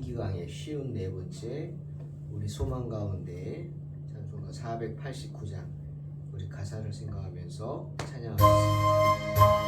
이기 강의 쉬운 네 번째 우리 소망 가운데 찬송가 489장 우리 가사를 생각하면서 찬양하겠습니다.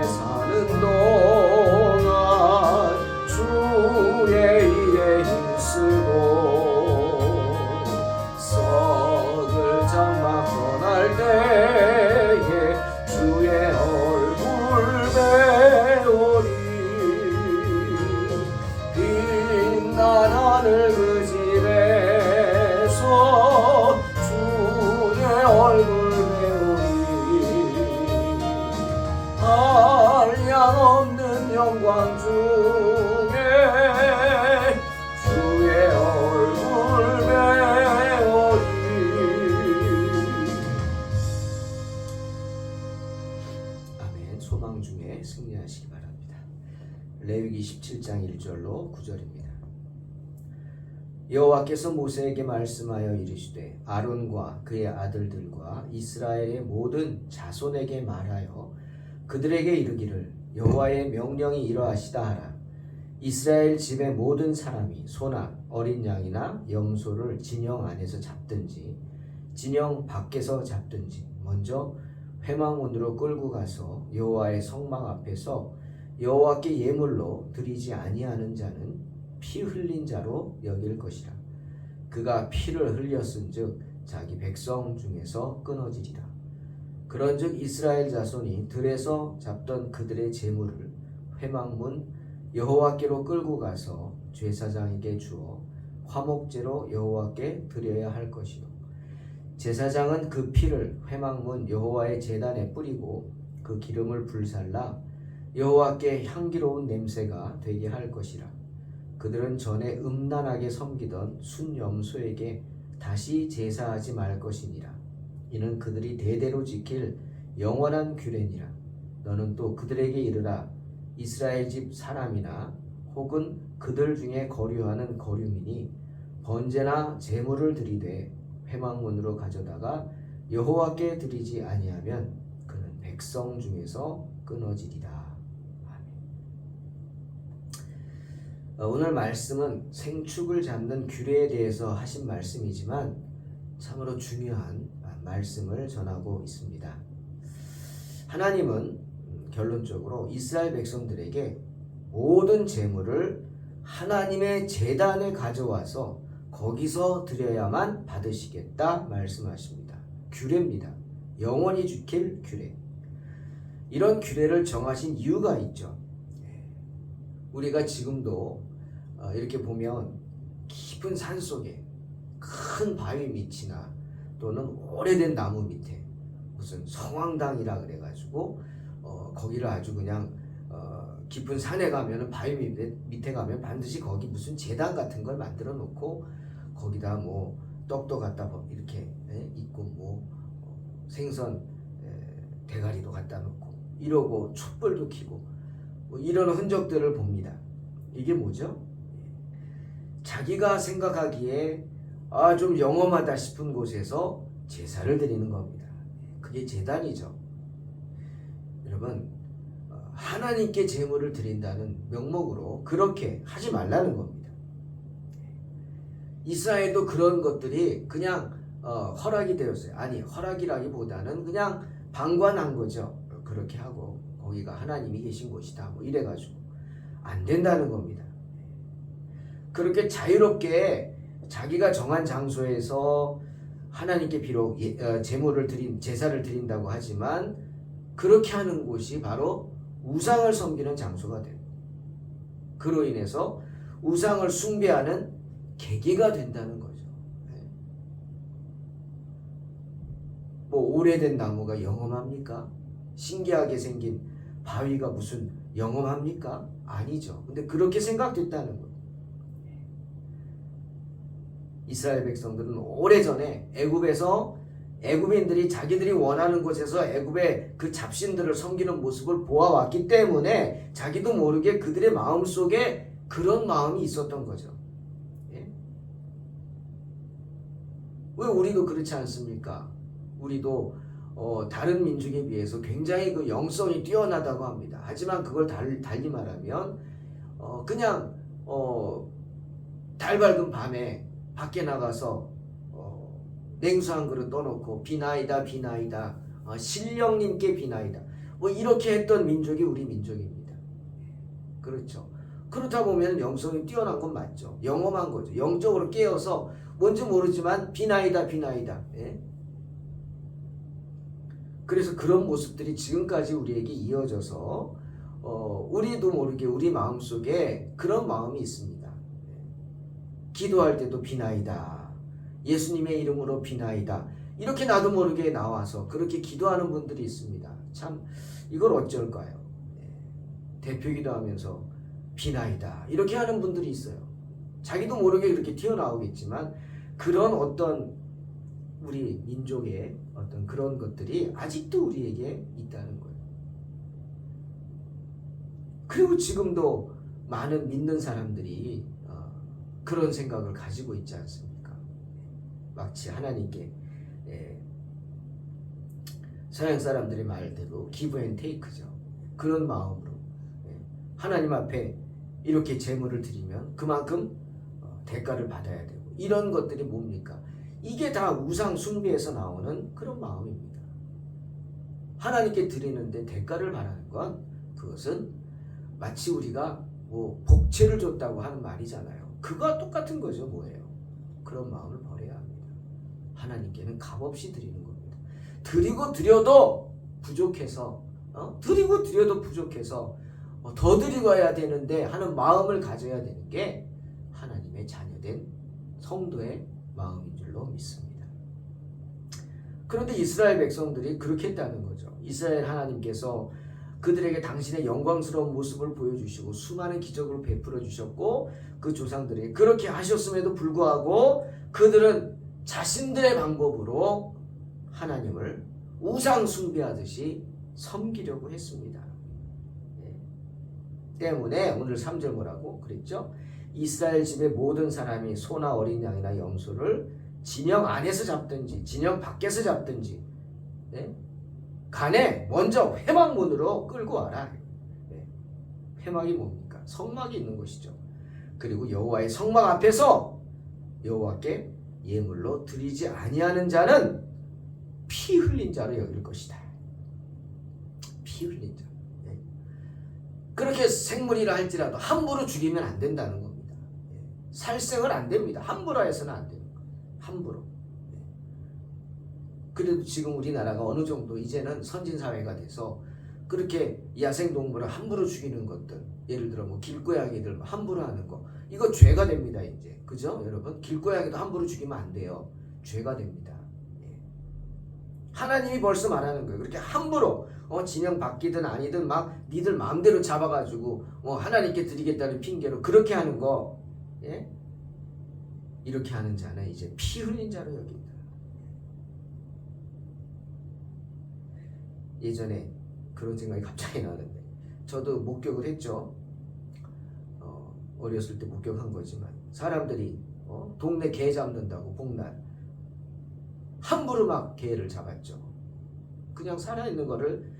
사는 동 모세에게 말씀하여 이르시되 아론과 그의 아들들과 이스라엘의 모든 자손에게 말하여 그들에게 이르기를 여호와의 명령이 이러하시다 하라. 이스라엘 집의 모든 사람이 소나 어린 양이나 염소를 진영 안에서 잡든지 진영 밖에서 잡든지 먼저 회망문으로 끌고 가서 여호와의 성막 앞에서 여호와께 예물로 드리지 아니하는 자는 피 흘린 자로 여길 것이라 그가 피를 흘렸은즉 자기 백성 중에서 끊어지리라. 그런즉 이스라엘 자손이 들에서 잡던 그들의 재물을 회망문 여호와께로 끌고 가서 제사장에게 주어 화목제로 여호와께 드려야 할 것이요. 제사장은 그 피를 회망문 여호와의 제단에 뿌리고 그 기름을 불살라 여호와께 향기로운 냄새가 되게 할 것이라 그들은 전에 음란하게 섬기던 순염소에게 다시 제사하지 말 것이니라. 이는 그들이 대대로 지킬 영원한 규례니라. 너는 또 그들에게 이르라. 이스라엘 집 사람이나 혹은 그들 중에 거류하는 거류민이 번제나 제물을 드리되 회망문으로 가져다가 여호와께 드리지 아니하면 그는 백성 중에서 끊어지리라. 아멘. 어, 오늘 말씀은 생축을 잡는 규례에 대해서 하신 말씀이지만 참으로 중요한 아, 말씀을 전하고 있습니다. 하나님은 음, 결론적으로 이스라엘 백성들에게 모든 재물을 하나님의 재단에 가져와서 거기서 드려야만 받으시겠다 말씀하십니다. 규례입니다. 영원히 지킬 규례. 이런 규례를 정하신 이유가 있죠. 우리가 지금도 어, 이렇게 보면 깊은 산 속에 큰 바위 밑이나 또는 오래된 나무 밑에 무슨 성황당이라 그래가지고 어, 거기를 아주 그냥 어, 깊은 산에 가면은 바위 밑에, 밑에 가면 반드시 거기 무슨 재단 같은 걸 만들어 놓고 거기다 뭐 떡도 갖다 뭐 이렇게 예, 있고 뭐 어, 생선 에, 대가리도 갖다 놓고 이러고 촛불도 켜고 뭐 이런 흔적들을 봅니다. 이게 뭐죠? 자기가 생각하기에 아 좀 영험하다 싶은 곳에서 제사를 드리는 겁니다. 그게 제단이죠. 여러분 어, 하나님께 제물을 드린다는 명목으로 그렇게 하지 말라는 겁니다. 이스라엘도 그런 것들이 그냥 어, 허락이 되었어요. 아니 허락이라기보다는 그냥 방관한 거죠. 그렇게 하고 거기가 하나님이 계신 곳이다. 뭐 이래가지고 안 된다는 겁니다. 그렇게 자유롭게 자기가 정한 장소에서 하나님께 비록 예, 어, 제물을 드린 제사를 드린다고 하지만 그렇게 하는 곳이 바로 우상을 섬기는 장소가 되고 그로 인해서 우상을 숭배하는 계기가 된다는 거죠. 네. 뭐 오래된 나무가 영험합니까? 신기하게 생긴 바위가 무슨 영험합니까? 아니죠. 근데 그렇게 생각됐다는 거예요. 이스라엘 백성들은 오래전에 애굽에서 애굽인들이 자기들이 원하는 곳에서 애굽의 그 잡신들을 섬기는 모습을 보아왔기 때문에 자기도 모르게 그들의 마음 속에 그런 마음이 있었던 거죠. 예? 왜 우리도 그렇지 않습니까? 우리도 어, 다른 민족에 비해서 굉장히 그 영성이 뛰어나다고 합니다. 하지만 그걸 달, 달리 말하면 어, 그냥 어, 달 밝은 밤에 밖에 나가서 어, 냉수 한 그릇 떠놓고 비나이다 비나이다 어, 신령님께 비나이다 뭐 이렇게 했던 민족이 우리 민족입니다. 그렇죠. 그렇다 보면 영성이 뛰어난 건 맞죠. 영험한 거죠. 영적으로 깨어서 뭔지 모르지만 비나이다 비나이다. 예? 그래서 그런 모습들이 지금까지 우리에게 이어져서 어, 우리도 모르게 우리 마음 속에 그런 마음이 있습니다. 기도할 때도 비나이다. 예수님의 이름으로 비나이다. 이렇게 나도 모르게 나와서 그렇게 기도하는 분들이 있습니다. 참 이걸 어쩔까요? 대표 기도하면서 비나이다. 이렇게 하는 분들이 있어요. 자기도 모르게 그렇게 튀어나오겠지만 그런 어떤 우리 민족의 어떤 그런 것들이 아직도 우리에게 있다는 거예요. 그리고 지금도 많은 믿는 사람들이 어, 그런 생각을 가지고 있지 않습니까? 마치 하나님께 예, 서양 사람들의 말대로 기브 앤 테이크죠. 그런 마음으로 예, 하나님 앞에 이렇게 제물을 드리면 그만큼 어, 대가를 받아야 되고 이런 것들이 뭡니까? 이게 다 우상 숭배에서 나오는 그런 마음입니다. 하나님께 드리는데 대가를 바라는 건 그것은 마치 우리가 뭐 복채를 줬다고 하는 말이잖아요. 그거와 똑같은 거죠, 뭐예요? 그런 마음을 버려야 합니다. 하나님께는 값없이 드리는 겁니다. 드리고 드려도 부족해서, 어? 드리고 드려도 부족해서 어, 더 드리고야 되는데 하는 마음을 가져야 되는 게 하나님의 자녀된 성도의 마음인 줄로 믿습니다. 그런데 이스라엘 백성들이 그렇게 했다는 거죠. 이스라엘 하나님께서 그들에게 당신의 영광스러운 모습을 보여주시고 수많은 기적을 베풀어 주셨고 그 조상들이 그렇게 하셨음에도 불구하고 그들은 자신들의 방법으로 하나님을 우상 숭배하듯이 섬기려고 했습니다. 네. 때문에 오늘 3절 뭐라고 그랬죠? 이스라엘 집의 모든 사람이 소나 어린 양이나 염소를 진영 안에서 잡든지 진영 밖에서 잡든지 네? 간에 먼저 회막문으로 끌고 와라. 네. 회막이 뭡니까? 성막이 있는 곳이죠. 그리고 여호와의 성막 앞에서 여호와께 예물로 드리지 아니하는 자는 피 흘린 자로 여길 것이다. 피 흘린 자. 예. 그렇게 생물이라 할지라도 함부로 죽이면 안 된다는. 예. 살생을 안 됩니다. 함부로 해서는 안 됩니다. 함부로. 예. 그래도 지금 우리나라가 어느 정도 이제는 선진 사회가 돼서 그렇게 야생 동물을 함부로 죽이는 것들, 예를 들어 뭐 길고양이들 함부로 하는 거, 이거 죄가 됩니다 이제, 그죠, 여러분? 길고양이도 함부로 죽이면 안 돼요. 죄가 됩니다. 예. 하나님이 벌써 말하는 거예요. 그렇게 함부로 어, 진영 바뀌든 아니든 막 니들 마음대로 잡아가지고 어, 하나님께 드리겠다는 핑계로 그렇게 하는 거, 예? 이렇게 하는 자는 이제 피 흘린 자로 여긴다. 예전에 그런 생각이 갑자기 나는데 저도 목격을 했죠. 어, 어렸을 때 목격한 거지만 사람들이 어, 동네 개 잡는다고 복날 함부로 막 개를 잡았죠. 그냥 살아있는 거를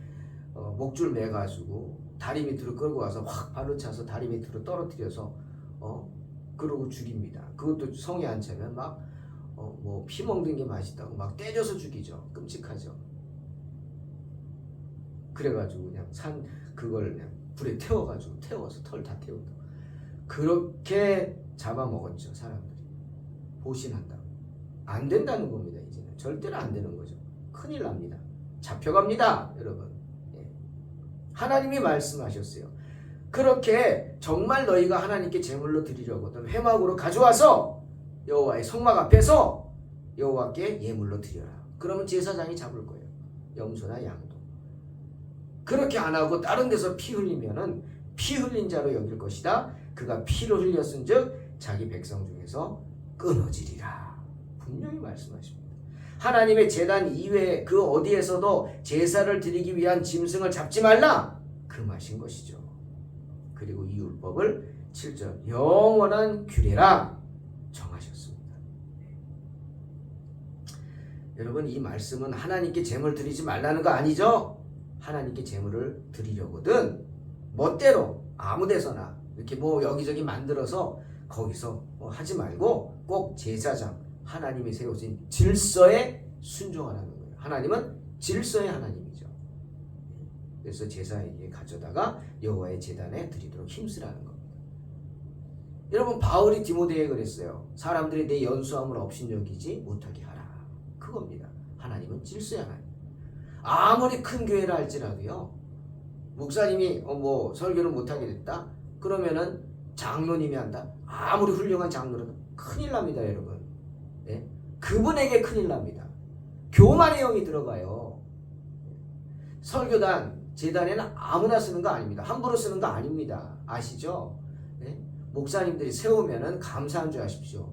어, 목줄 매가지고 다리 밑으로 끌고 와서 확 발로 차서 다리 밑으로 떨어뜨려서 어 그러고 죽입니다. 그것도 성에 안 차면 막 어 뭐 피 먹는 게 맛있다고 막 때려서 죽이죠. 끔찍하죠. 그래가지고 그냥 산 그걸 그냥 불에 태워가지고 태워서 털 다 태우고 그렇게 잡아먹었죠 사람들이 보신한다고 안 된다는 겁니다 이제는 절대로 안 되는 거죠 큰일 납니다 잡혀갑니다 여러분 예. 하나님이 말씀하셨어요 그렇게 정말 너희가 하나님께 제물로 드리려거든 회막으로 가져와서 여호와의 성막 앞에서 여호와께 예물로 드려라 그러면 제사장이 잡을 거예요 염소나 양도 그렇게 안 하고 다른 데서 피 흘리면은 피 흘린 자로 여길 것이다. 그가 피를 흘렸은즉 자기 백성 중에서 끊어지리라. 분명히 말씀하십니다. 하나님의 재단 이외에 그 어디에서도 제사를 드리기 위한 짐승을 잡지 말라. 그 말인 것이죠. 그리고 이 율법을 7절 영원한 규례라 정하셨습니다. 여러분 이 말씀은 하나님께 제물 드리지 말라는 거 아니죠? 하나님께 제물을 드리려거든 멋대로 아무 데서나 이렇게 뭐 여기저기 만들어서 거기서 뭐 하지 말고 꼭 제사장 하나님이 세우신 질서에 순종하라는 거예요. 하나님은 질서의 하나님이죠. 그래서 제사에게 가져다가 여호와의 제단에 드리도록 힘쓰라는 겁니다. 여러분 바울이 디모데에 그랬어요. 사람들이 내 연수함을 업신여기지 못하게 하라. 그겁니다. 하나님은 질서의 하나님. 아무리 큰 교회라 할지라도요. 목사님이 어, 뭐 설교를 못하게 됐다. 그러면은 장로님이 한다. 아무리 훌륭한 장로라도 큰일 납니다, 여러분. 예? 그분에게 큰일 납니다. 교만의 영이 들어가요. 설교단, 재단에는 아무나 쓰는 거 아닙니다. 함부로 쓰는 거 아닙니다. 아시죠? 예? 목사님들이 세우면은 감사한 줄 아십시오.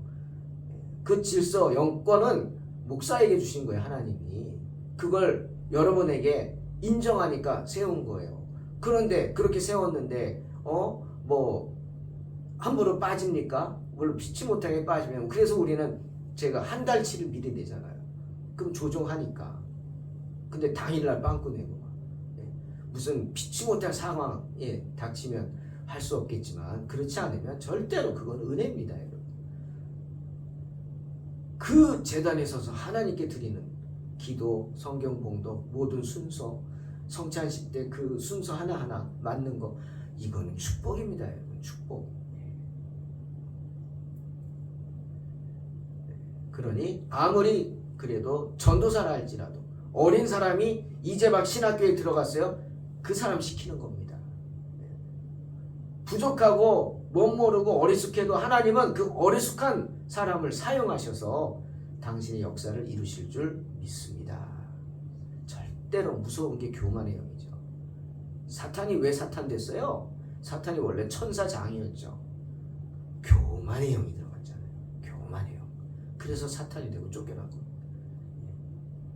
그 질서, 영권은 목사에게 주신 거예요, 하나님이. 그걸 여러분에게 인정하니까 세운 거예요. 그런데 그렇게 세웠는데 어 뭐 함부로 빠집니까? 물론 피치 못하게 빠지면 그래서 우리는 제가 한 달치를 미리 내잖아요. 그럼 조종하니까. 근데 당일날 빵꾸 내고. 무슨 피치 못할 상황에 닥치면 할 수 없겠지만 그렇지 않으면 절대로 그건 은혜입니다, 여러분. 그 재단에 서서 하나님께 드리는 기도, 성경 봉독, 모든 순서, 성찬식 때 그 순서 하나하나 맞는 거 이거는 축복입니다, 여러분. 축복. 그러니 아무리 그래도 전도사라 할지라도 어린 사람이 이제 막 신학교에 들어갔어요. 그 사람 시키는 겁니다. 부족하고 못 모르고 어리숙해도 하나님은 그 어리숙한 사람을 사용하셔서 당신의 역사를 이루실 줄 믿습니다. 절대로 무서운 게 교만의 영이죠. 사탄이 왜 사탄 됐어요? 사탄이 원래 천사장이었죠. 교만의 영이 들어갔잖아요. 교만의 영. 그래서 사탄이 되고 쫓겨나고.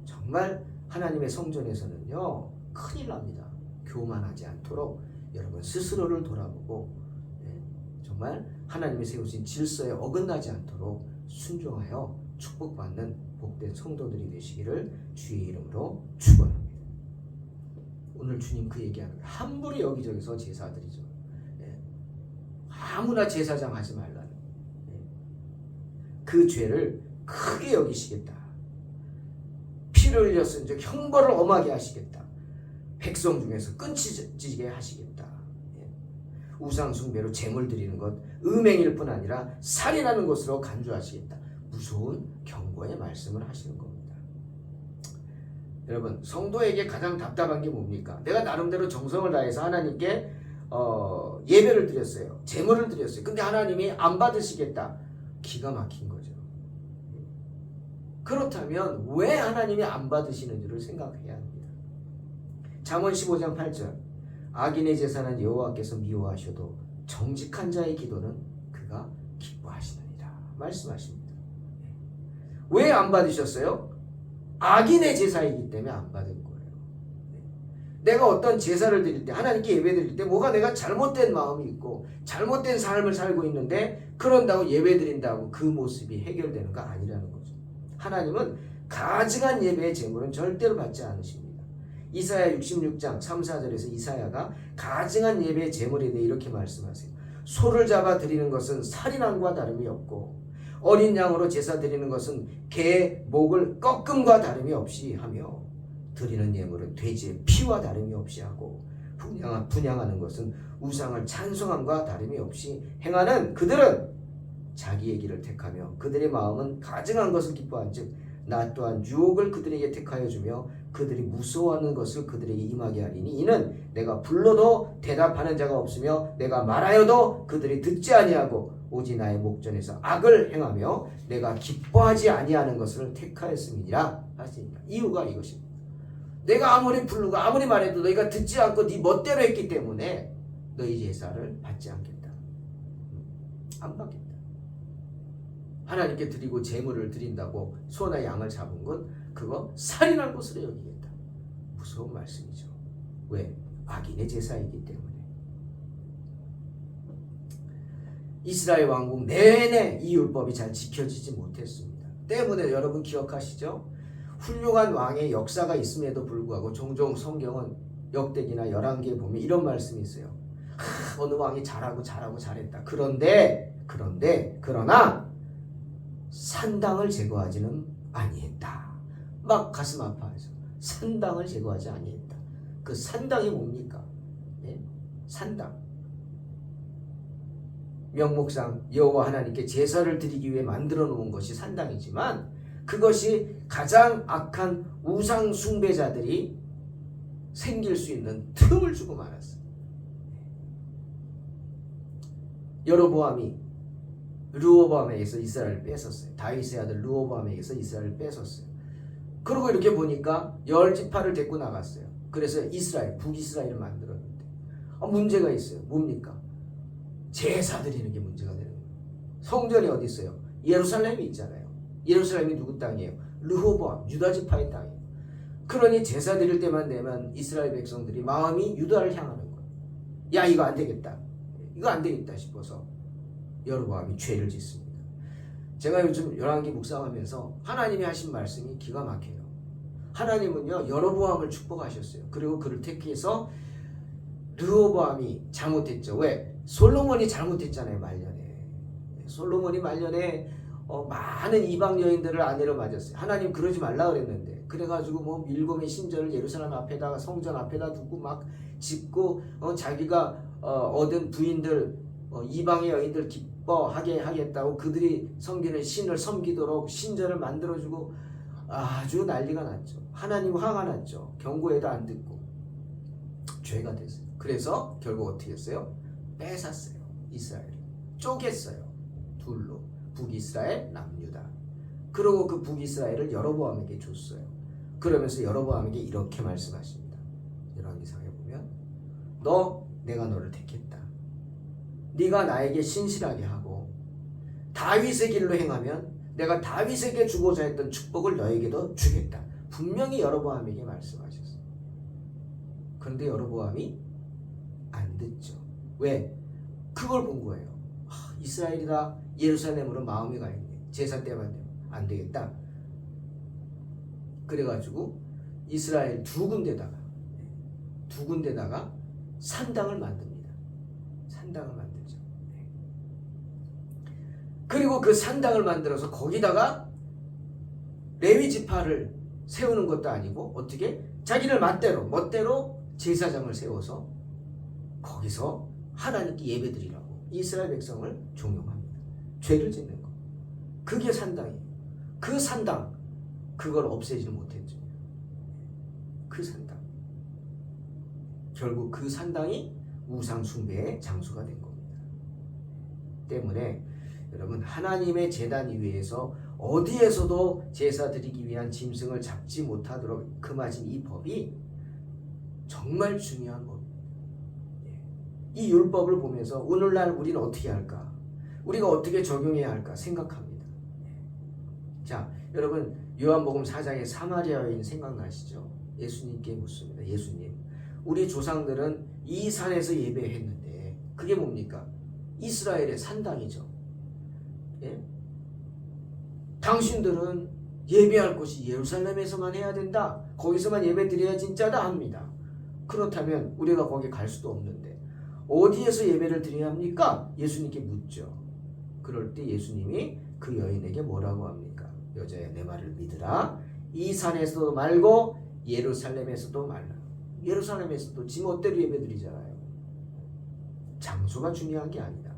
정말 하나님의 성전에서는요 큰일 납니다. 교만하지 않도록 여러분 스스로를 돌아보고 예, 정말 하나님이 세우신 질서에 어긋나지 않도록 순종하여 축복받는 복된 성도들이 되시기를 주의 이름으로 축원합니다. 오늘 주님 그 얘기하는. 함부로 여기저기서 제사드리죠. 예. 아무나 제사장 하지 말라는 예. 그 죄를 크게 여기시겠다. 피를 흘렸은 즉 형벌을 엄하게 하시겠다. 백성 중에서 끊치지게 하시겠다. 예. 우상 숭배로 제물 드리는 것 음행일 뿐 아니라 살인하는 것으로 간주하시겠다. 무서운 경고의 말씀을 하시는 겁니다. 여러분 성도에게 가장 답답한 게 뭡니까? 내가 나름대로 정성을 다해서 하나님께 어, 예배를 드렸어요. 제물을 드렸어요. 근데 하나님이 안 받으시겠다. 기가 막힌 거죠. 그렇다면 왜 하나님이 안 받으시는지를 생각해야 합니다. 잠언 15장 8절 악인의 제사는 여호와께서 미워하셔도 정직한 자의 기도는 그가 기뻐하시느니라 말씀하십니다. 왜 안 받으셨어요? 악인의 제사이기 때문에 안 받은 거예요. 내가 어떤 제사를 드릴 때 하나님께 예배 드릴 때 뭐가 내가 잘못된 마음이 있고 잘못된 삶을 살고 있는데 그런다고 예배 드린다고 그 모습이 해결되는 거 아니라는 거죠. 하나님은 가증한 예배의 제물은 절대로 받지 않으십니다. 이사야 66장 3, 4절에서 이사야가 가증한 예배의 제물에 대해 이렇게 말씀하세요. 소를 잡아 드리는 것은 살인함과 다름이 없고 어린 양으로 제사 드리는 것은 개 목을 꺾음과 다름이 없이 하며 드리는 예물은 돼지의 피와 다름이 없이 하고 분양, 분양하는 것은 우상을 찬송함과 다름이 없이 행하는 그들은 자기의 길을 택하며 그들의 마음은 가증한 것을 기뻐한즉 나 또한 유혹을 그들에게 택하여 주며 그들이 무서워하는 것을 그들에게 임하게 하리니 이는 내가 불러도 대답하는 자가 없으며 내가 말하여도 그들이 듣지 아니하고 오직 나의 목전에서 악을 행하며 내가 기뻐하지 아니하는 것을 택하였음이니라 하시니라 이유가 이것입니다. 내가 아무리 부르고 아무리 말해도 너희가 듣지 않고 네 멋대로 했기 때문에 너희 제사를 받지 않겠다. 안 받겠다. 하나님께 드리고 제물을 드린다고 소나 양을 잡은 것 그거 살인할 것으로 여기겠다. 무서운 말씀이죠. 왜? 악인의 제사이기 때문에. 이스라엘 왕국 내내 이 율법이 잘 지켜지지 못했습니다. 때문에 여러분 기억하시죠? 훌륭한 왕의 역사가 있음에도 불구하고 종종 성경은 역대기나 열왕기에 보면 이런 말씀이 있어요. 하, 어느 왕이 잘하고 잘하고 잘했다. 그런데 그런데 그러나 산당을 제거하지는 아니했다. 막 가슴 아파해서 산당을 제거하지 아니했다. 그 산당이 뭡니까? 예? 산당. 명목상 여호와 하나님께 제사를 드리기 위해 만들어 놓은 것이 산당이지만 그것이 가장 악한 우상 숭배자들이 생길 수 있는 틈을 주고 말았어요. 여로보암이 르호보암에게서 이스라엘을 뺏었어요. 다윗의 아들 르호보암에게서 이스라엘을 뺏었어요. 그리고 이렇게 보니까 열 지파를 데리고 나갔어요. 그래서 이스라엘, 북이스라엘을 만들었는데 아, 문제가 있어요. 뭡니까? 제사 드리는 게 문제가 되는 거예요. 성전이 어디 있어요? 예루살렘이 있잖아요. 예루살렘이 누구 땅이에요? 르호보암, 유다 지파의 땅이에요. 그러니 제사 드릴 때만 되면 이스라엘 백성들이 마음이 유다를 향하는 거예요. 야 이거 안 되겠다. 이거 안 되겠다 싶어서 여로보암이 죄를 짓습니다. 제가 요즘 열왕기 묵상하면서 하나님이 하신 말씀이 기가 막혀요. 하나님은요 여로보암을 축복하셨어요. 그리고 그를 택해서 르호보암이 잘못했죠. 왜? 솔로몬이 잘못했잖아요 말년에. 솔로몬이 말년에 어, 많은 이방 여인들을 아내로 맞았어요. 하나님 그러지 말라 그랬는데 그래가지고 뭐 밀곰의 신전을 예루살렘 앞에다가 성전 앞에다 두고 막 짓고 어, 자기가 어, 얻은 부인들 어, 이방의 여인들 기 뻐하게 하겠다고 그들이 섬기는 신을 섬기도록 신전을 만들어주고 아주 난리가 났죠. 하나님 화가 났죠. 경고에도 안 듣고 죄가 됐어요. 그래서 결국 어떻게 했어요? 뺏었어요. 이스라엘 쪼갰어요. 둘로 북이스라엘, 남유다. 그리고 그 북이스라엘을 여로보암에게 줬어요. 그러면서 여로보암에게 이렇게 말씀하십니다. 열왕기상에 보면 너 내가 너를 택했다. 네가 나에게 신실하게 하고 다윗의 길로 행하면 내가 다윗에게 주고자 했던 축복을 너에게도 주겠다. 분명히 여로보암에게 말씀하셨어요. 그런데 여로보암이 안 듣죠. 왜? 그걸 본 거예요. 아, 이스라엘이다 예루살렘으로 마음이 가 있네. 제사 때만 안 되겠다. 그래가지고 이스라엘 두 군데다가 두 군데다가 산당을 만듭니다. 산당을. 네. 그리고 그 산당을 만들어서 거기다가 레위 지파를 세우는 것도 아니고 어떻게 자기를 멋대로 멋대로 제사장을 세워서 거기서 하나님께 예배드리라고 이스라엘 백성을 종용합니다. 죄를 짓는 거. 그게 산당이에요. 그 산당 그걸 없애지 못했죠. 그 산당. 결국 그 산당이 우상 숭배의 장소가 된 겁니다. 때문에 여러분 하나님의 제단 위에서 어디에서도 제사 드리기 위한 짐승을 잡지 못하도록 금하신 이 법이 정말 중요한 법입니다. 예. 이 율법을 보면서 오늘날 우리는 어떻게 할까? 우리가 어떻게 적용해야 할까 생각합니다. 예. 자, 여러분 요한복음 4장의 사마리아 여인 생각나시죠? 예수님께 묻습니다. 예수님, 우리 조상들은 이 산에서 예배했는데 그게 뭡니까? 이스라엘의 산당이죠. 예? 당신들은 예배할 곳이 예루살렘에서만 해야 된다. 거기서만 예배 드려야 진짜다 합니다. 그렇다면 우리가 거기 갈 수도 없는데 어디에서 예배를 드려야 합니까? 예수님께 묻죠. 그럴 때 예수님이 그 여인에게 뭐라고 합니까? 여자야 내 말을 믿으라. 이 산에서도 말고 예루살렘에서도 말라. 예루살렘에서도 지 멋대로 예배 드리잖아요. 장소가 중요한 게 아니다.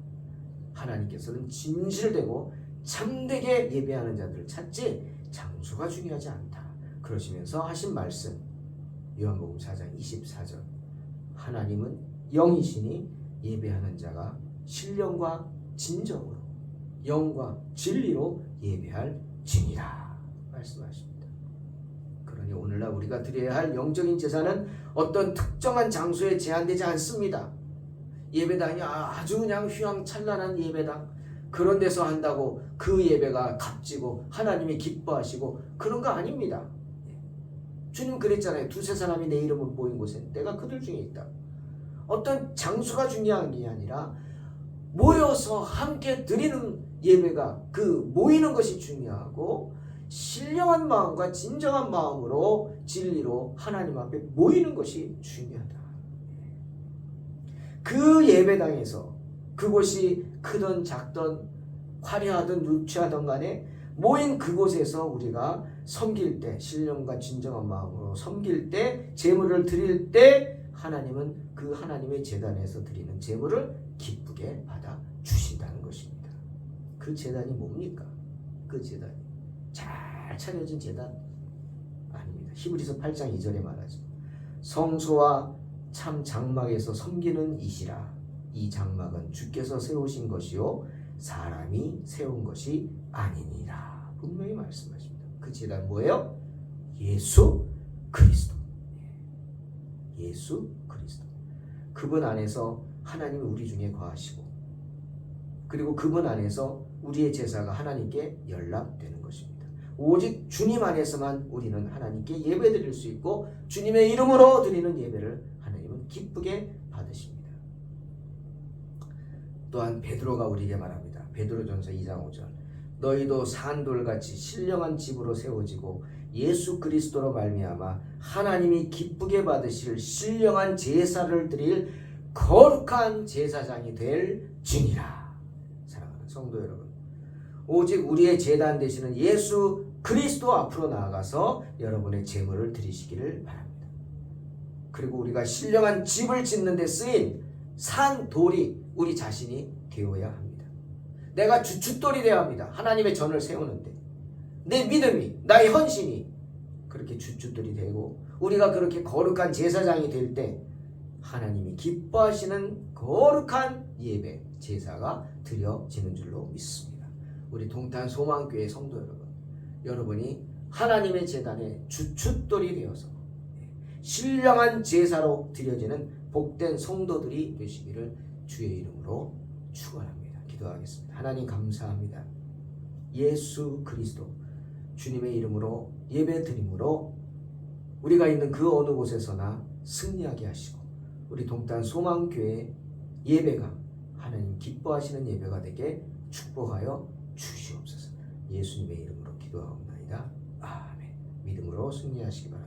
하나님께서는 진실되고 참되게 예배하는 자들을 찾지 장소가 중요하지 않다. 그러시면서 하신 말씀 요한복음 4장 24절 하나님은 영이시니 예배하는 자가 신령과 진정으로 영과 진리로 예배할 지니라 말씀하십니다. 그러니 오늘날 우리가 드려야 할 영적인 제사는 어떤 특정한 장소에 제한되지 않습니다. 예배당이 아주 그냥 휘황찬란한 예배당 그런 데서 한다고 그 예배가 값지고 하나님이 기뻐하시고 그런 거 아닙니다. 주님 그랬잖아요. 두세 사람이 내 이름을 모인 곳에 내가 그들 중에 있다. 어떤 장소가 중요한 게 아니라 모여서 함께 드리는 예배가 그 모이는 것이 중요하고 신령한 마음과 진정한 마음으로 진리로 하나님 앞에 모이는 것이 중요하다. 그 예배당에서 그곳이 크든 작든 화려하든 유치하든 간에 모인 그곳에서 우리가 섬길 때 신령과 진정한 마음으로 섬길 때 제물을 드릴 때 하나님은 그 하나님의 재단에서 드리는 제물을 기쁘게 받아 주신다는 것입니다. 그 재단이 뭡니까? 그 재단이 잘 차려진 재단 아닙니다. 히브리서 8장 2절에 말하죠. 성소와 참 장막에서 섬기는 이시라. 이 장막은 주께서 세우신 것이요 사람이 세운 것이 아니니라. 분명히 말씀하십니다. 그 재단 뭐예요? 예수 그리스도. 예수 그리스도. 그분 안에서 하나님이 우리 중에 거하시고 그리고 그분 안에서 우리의 제사가 하나님께 연락되는 것입니다. 오직 주님 안에서만 우리는 하나님께 예배드릴 수 있고 주님의 이름으로 드리는 예배를 기쁘게 받으십니다. 또한 베드로가 우리에게 말합니다. 베드로전서 2장 5절. 너희도 산돌같이 신령한 집으로 세워지고 예수 그리스도로 말미암아 하나님이 기쁘게 받으실 신령한 제사를 드릴 거룩한 제사장이 될 지니라. 사랑하는 성도 여러분. 오직 우리의 제단 되시는 예수 그리스도 앞으로 나아가서 여러분의 제물을 드리시기를 바랍니다. 그리고 우리가 신령한 집을 짓는 데 쓰인 산 돌이 우리 자신이 되어야 합니다. 내가 주춧돌이 되어야 합니다. 하나님의 전을 세우는데 내 믿음이 나의 헌신이 그렇게 주춧돌이 되고 우리가 그렇게 거룩한 제사장이 될 때 하나님이 기뻐하시는 거룩한 예배 제사가 드려지는 줄로 믿습니다. 우리 동탄 소망교회 성도 여러분, 여러분이 하나님의 제단에 주춧돌이 되어서 신령한 제사로 드려지는 복된 성도들이 되시기를 주의 이름으로 축원합니다. 기도하겠습니다. 하나님 감사합니다. 예수 그리스도 주님의 이름으로 예배 드림으로 우리가 있는 그 어느 곳에서나 승리하게 하시고 우리 동탄 소망교회 예배가 하나님 기뻐하시는 예배가 되게 축복하여 주시옵소서. 예수님의 이름으로 기도하옵나이다. 아멘. 믿음으로 승리하시기 바랍니다.